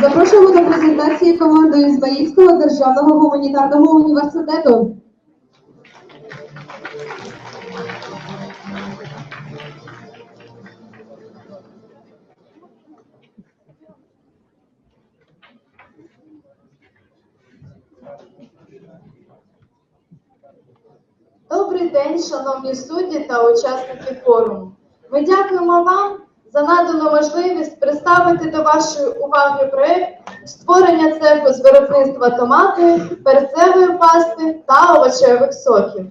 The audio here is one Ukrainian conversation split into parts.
Запрошуємо до презентації команду Ізмаїльського державного гуманітарного університету. Добрий день, шановні судді та учасники форуму. Ми дякуємо вам за надану можливість представити до вашої уваги проєкт створення цеху з виробництва томатної, перцевої пасти та овочевих соків.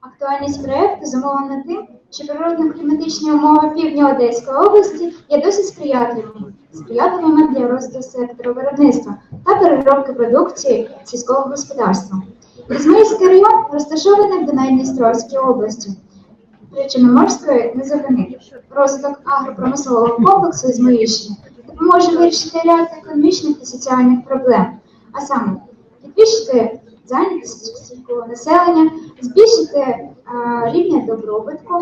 Актуальність проєкту зумовлена тим, що природно-кліматичні умови півдня Одеської області є досить сприятливими, сприятливими для розвитку сектору виробництва та переробки продукції сільського господарства. Ізмаїльський район розташований в Донецькій області. Причорноморської низовини. Розвиток агропромислового комплексу Ізмаїльщини допоможе вирішити ряд економічних та соціальних проблем, а саме підвищити зайнятість сільського населення, збільшити е, рівня добробутку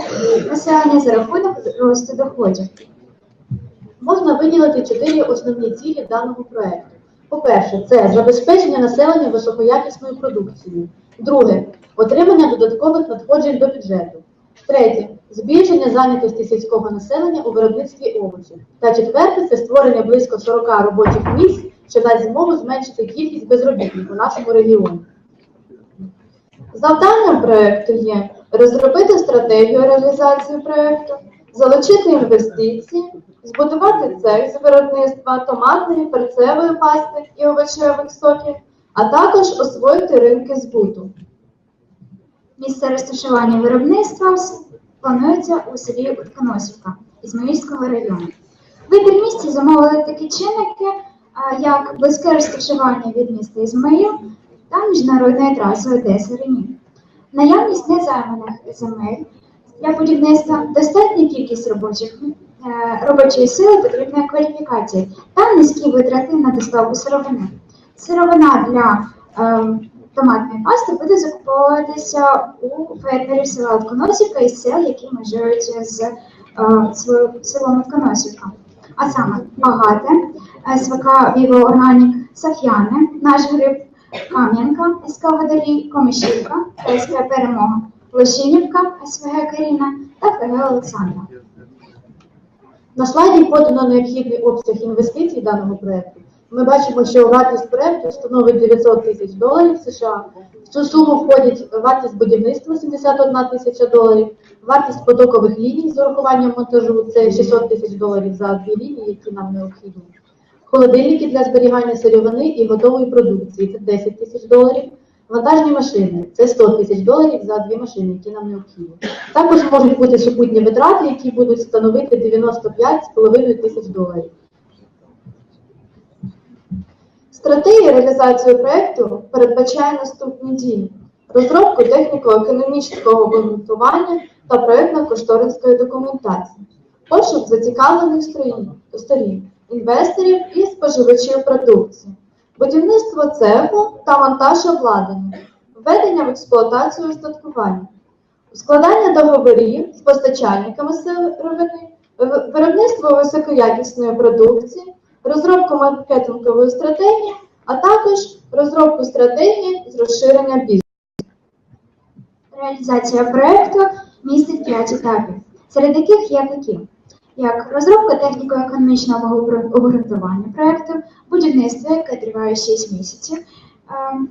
населення за рахунок росту доходів. Можна виділити чотири основні цілі даного проекту. По-перше, це забезпечення населення високоякісною продукцією. Друге отримання додаткових надходжень до бюджету. Третє збільшення зайнятості сільського населення у виробництві овочів. Та четверте це створення близько 40 робочих місць, що дасть змогу зменшити кількість безробітних у нашому регіоні. Завданням проекту є розробити стратегію реалізації проекту, залучити інвестиції, збудувати цех з виробництва томатної, перцевої пасти і овочевих соків, а також освоїти ринки збуту. Місце розташування виробництва планується у селі Утконосівка Ізмаїльського району. Вибір місця замовили такі чинники, як близьке розташування від міста Ізмаїл та міжнародної траси Одеса Рені. Наявність незайманих земель для будівництва, достатня кількість робочих, е, робочої сили потрібної кваліфікації та низькі витрати на доставку сировини. Сировина для е, томатної пасти буде закуповуватися у фермерів села Отконосівка із сел, які межують з е, селом Отконосівка. А саме Багате, СВК Віво Органік, Саф'яне, Наш Гриб, Кам'янка, СК Водолій, Комишівка, СК Перемога, Лошинівка, СВГ Каріна та ФГ Олександра. На слайді подано необхідний обсяг інвестицій даного проекту. Ми бачимо, що вартість проекту становить 900 тисяч доларів США. В цю суму входить вартість будівництва 71 тисяча доларів, вартість потокових ліній з урахуванням монтажу це 600 тисяч доларів за дві лінії, які нам необхідні. Холодильники для зберігання сировини і готової продукції це 10 тисяч доларів. Вантажні машини це 100 тисяч доларів за дві машини, які нам необхідні. Також можуть бути супутні витрати, які будуть становити 95,5 тисяч доларів. Стратегія реалізації проекту передбачає наступні дії: розробку техніко-економічного обґрунтування та проектно-кошторисної документації, пошук зацікавлених сторін, інвесторів і споживачів продукції, будівництво цеху та монтаж обладнання, введення в експлуатацію устаткування, складання договорів з постачальниками сировини, виробництво високоякісної продукції, розробку маркетингової стратегії, а також розробку стратегії з розширення бізнесу. Реалізація проекту містить 5 етапів, серед яких є такі, як розробка техніко-економічного обґрунтування проекту, будівництво, яке триває 6 місяців, ем,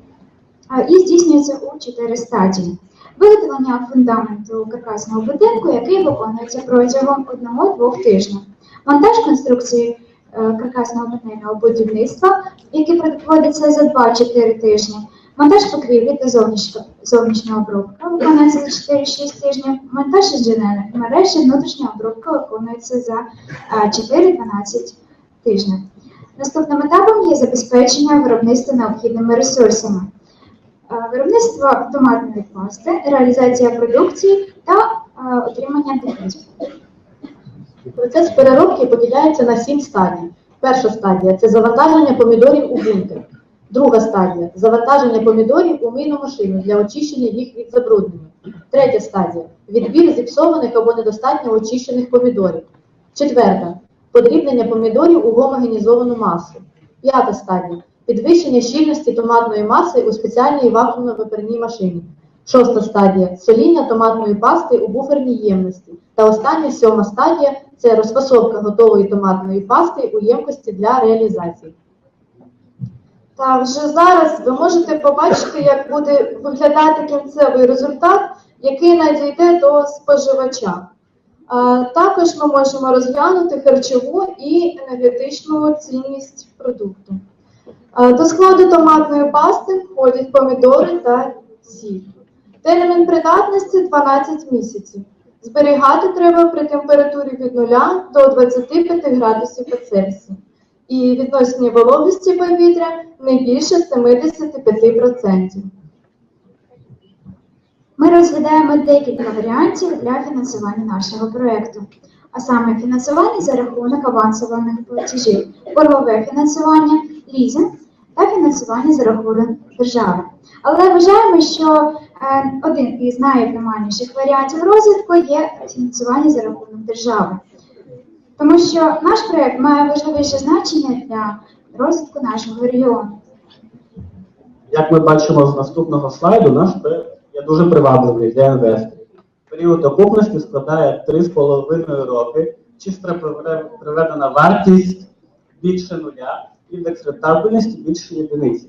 і здійснюється у 4 стадії. Виготовлення фундаменту каркасного будинку, який виконується протягом 1-2 тижнів. Монтаж конструкції каркасного панельного будівництва, який проводиться за 2-4 тижні. Монтаж покрівлі та зовнішня, обробка виконується за 4-6 тижнів. Монтаж інженерних мереж і внутрішня обробка виконується за е, 4-12 тижнів. Наступним етапом є забезпечення виробництва необхідними ресурсами. Е, Виробництво томатної пасти, реалізація продукції та е, отримання доходів. Процес переробки поділяється на сім стадій. Перша стадія це завантаження помідорів у бункер. Друга стадія завантаження помідорів у мийну машину для очищення їх від забруднення. Третя стадія відбір зіпсованих або недостатньо очищених помідорів. Четверта подрібнення помідорів у гомогенізовану масу. П'ята стадія підвищення щільності томатної маси у спеціальній вакуумно-виперній машині. Шоста стадія соління томатної пасти у буферній ємності. Та остання сьома стадія це розфасовка готової томатної пасти у ємкості для реалізації. Та вже зараз ви можете побачити, як буде виглядати кінцевий результат, який надійде до споживача. Також ми можемо розглянути харчову і енергетичну цінність продукту. До складу томатної пасти входять помідори та сіль. Термін придатності 12 місяців. Зберігати треба при температурі від 0 до 25 градусів по Цельсію. І відносній вологості повітря не більше 75%. Ми розглядаємо декілька варіантів для фінансування нашого проєкту, а саме фінансування за рахунок авансових платежів, боргове фінансування, лізинг та фінансування за рахунок держави. Але вважаємо, що один із найоптимальніших варіантів розвитку є фінансування за рахунок держави. Тому що наш проєкт має важливіше значення для розвитку нашого регіону. Як ми бачимо з наступного слайду, наш проект є дуже привабливий для інвесторів. Період окупності складає 3,5 роки, чисто приве- приведена вартість більше нуля, індекс рентабельності більше єдиниці.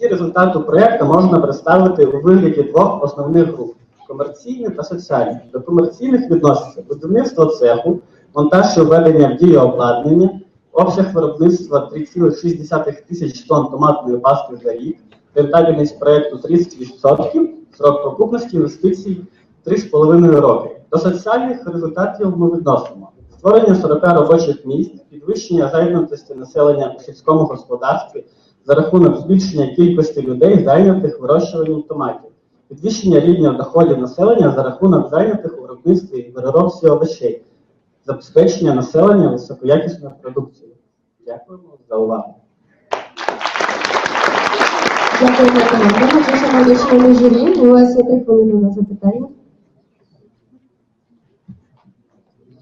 Усі результати проєкту можна представити у вигляді двох основних груп комерційні та соціальні. До комерційних відносяться будівництво цеху, монтаж і введення в дію обладнання, обсяг виробництва 3,6 тисяч тонн томатної пасти за рік, рентабельність проєкту 30%, срок окупності інвестицій 3,5 роки. До соціальних результатів ми відносимо створення 40 робочих місць, підвищення зайнятості населення у сільському господарстві за рахунок збільшення кількості людей, зайнятих вирощуванням томатів, підвищення рівня доходів населення за рахунок зайнятих у виробництві і переробці овочей, забезпечення населення високоякісною продукцією. Дякуємо за увагу. Дякую. Шановні члени журі, у вас є три хвилини на запитання.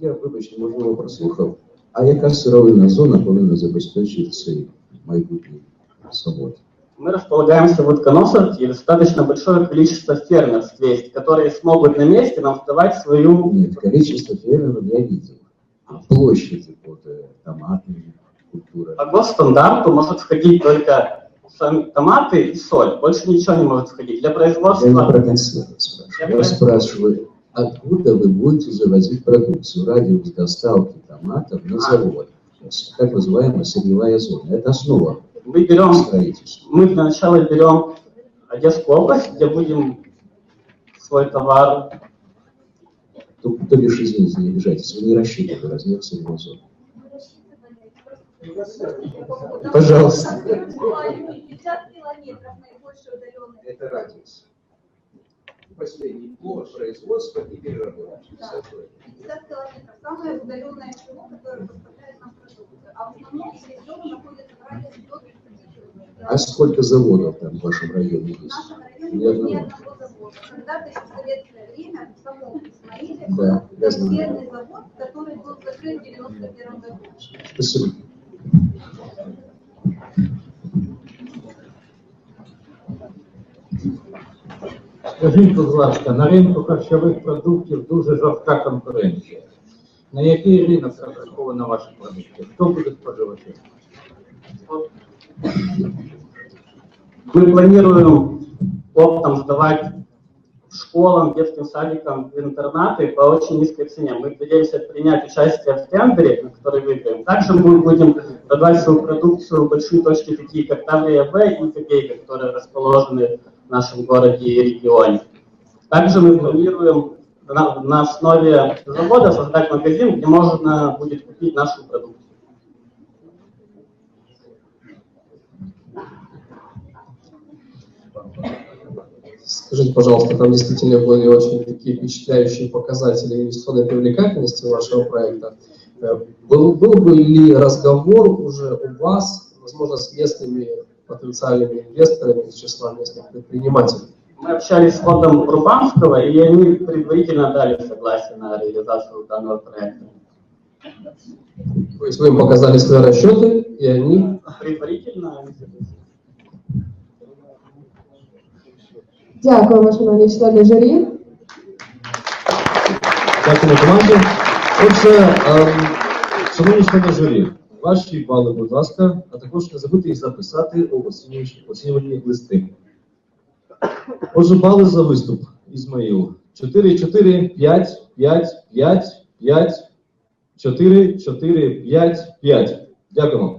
Я, вибачте, можливо, прослухав. А яка сировинна зона повинна забезпечити цей майбутній завод? Мы располагаемся в Утконосовке, и достаточно большое количество фермерств есть, которые смогут на месте нам сдавать свою... Нет, количество фермеров я видел. А площади под э, томатами, культура. По госстандарту может входить только сами томаты и соль. Больше ничего не может входить. Для Я не производства... про консервы спрашиваю. Я спрашиваю, откуда вы будете завозить продукцию? Радиус доставки томатов на завод. Так называемая сырьевая зона. Это основа Мы берем... Мы для начала берем Одесскую область, где будем свой товар... То, то бишь, извините, не обижайтесь, вы не рассчитывали размер сырьевой зоны. Пожалуйста. 50 километров наибольший удаленный. Это радиус. Последний плод производства и переработки. 50 километров. Самое удаленное село, которое поставляет нам продукцию. А в основном все села находятся в радиусе до 30 километров. А сколько заводов там в вашем районе В есть? нашем Ни районе ни одного. одного завода. Когда-то еще в советское время в самом Исмаиле Да, был консервный завод, который был закрыт в 91 году. Спасибо. Скажіть, будь ласка, на ринку харчових продуктів дуже жорстка конкуренція. На який ринок розрахована ваша продукція? Хто буде споживачем? Мы планируем оптом сдавать школам, детским садикам, в интернаты по очень низкой цене. Мы надеемся принять участие в тендере, на который выиграем. Также мы будем продавать свою продукцию в большие точки, такие как Таврия Б и Копейка, которые расположены в нашем городе и регионе. Также мы планируем на, на основе завода создать магазин, где можно будет купить нашу продукцию. Скажите, пожалуйста, там действительно были очень такие впечатляющие показатели инвестиционной привлекательности вашего проекта. Э, Был, был бы ли разговор уже у вас, возможно, с местными потенциальными инвесторами из числа местных предпринимателей? Мы общались с фондом Рубанского, и они предварительно дали согласие на реализацию данного проекта. То есть вы им показали свои расчеты, и они Предварительно інституція. Дякуємо, шановні члени журі. Дякую команді. Отже, ем, шановні члени журі, ваші бали, будь ласка, а також не забудьте їх записати у оцінювальні листи. Отже, бали за виступ. Ізмаїл. 4, 4, 5, 5, 5, 5, 4, 4, 5, 5. Дякуємо.